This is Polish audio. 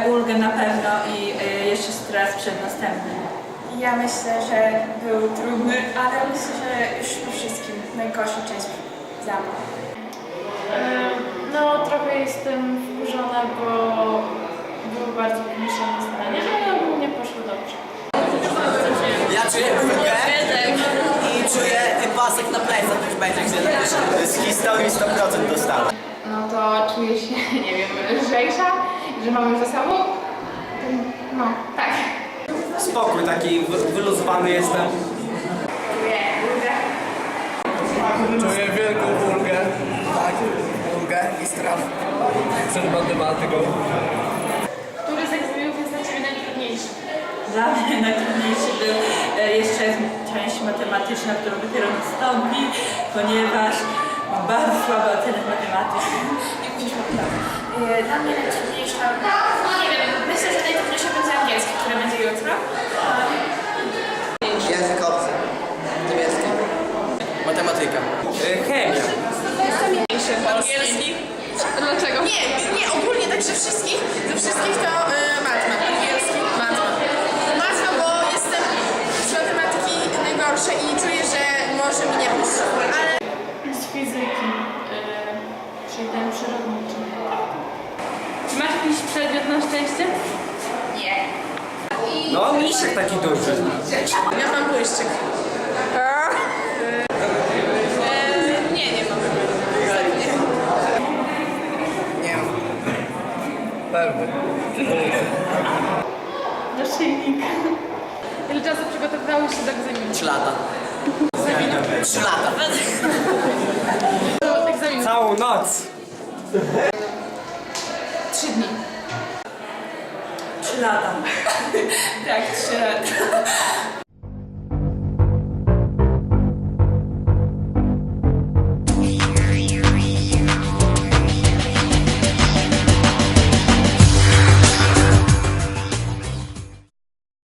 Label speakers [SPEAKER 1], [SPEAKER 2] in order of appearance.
[SPEAKER 1] ulgę na pewno i e, jeszcze stres przed następnym. Ja myślę, że był trudny, ale myślę, że już po wszystkim najgorsza część za mną.
[SPEAKER 2] E, no trochę jestem wkurzona, bo były bardzo pomieszane zdania, ale ogólnie poszło dobrze.
[SPEAKER 3] Ja czuję ulgę i czuję pasek na plecach już będzie, gdzie z historii 100% dostałem.
[SPEAKER 4] No to czuję się, nie wiem, lżejsza że mam już za sobą. No, tak.
[SPEAKER 5] Spokój, taki wy- wyluzowany jestem.
[SPEAKER 6] Czuję wielką ulgę. Tak, ulgę i strach. Przed matematyką.
[SPEAKER 2] Który z egzaminów jest dla Ciebie najtrudniejszy?
[SPEAKER 7] Dla mnie najtrudniejszy był e, jeszcze część matematyczna, która dopiero nastąpi, ponieważ mam bardzo słabe oceny w matematyce.
[SPEAKER 1] E, Dla mnie najtrudniejsza, nie wiem, myślę, że najtrudniejsza będzie angielski, który będzie jutro.
[SPEAKER 3] Język obcy. Niemiecki. Matematyka.
[SPEAKER 5] E, Chemia.
[SPEAKER 4] Angielski. Dlaczego?
[SPEAKER 8] Nie, nie, ogólnie tak, że wszystkich, ze wszystkich to y, matma, angielski, matma. Matma, bo jestem z matematyki najgorsza i czuję, że może mi nie pójść,
[SPEAKER 2] przedmiot na szczęście?
[SPEAKER 5] No, misiek taki duży.
[SPEAKER 8] ja mam błyszczyk. E, nie, nie mam.
[SPEAKER 3] Nie wiem.
[SPEAKER 6] Pewny.
[SPEAKER 2] Naszyjnik. Ile czasu przygotowywałeś się do egzaminu?
[SPEAKER 3] 3 lata. 3 lata.
[SPEAKER 2] Do egzaminu.
[SPEAKER 5] Całą noc.
[SPEAKER 7] Trzy lata.
[SPEAKER 1] Tak, trzy lata.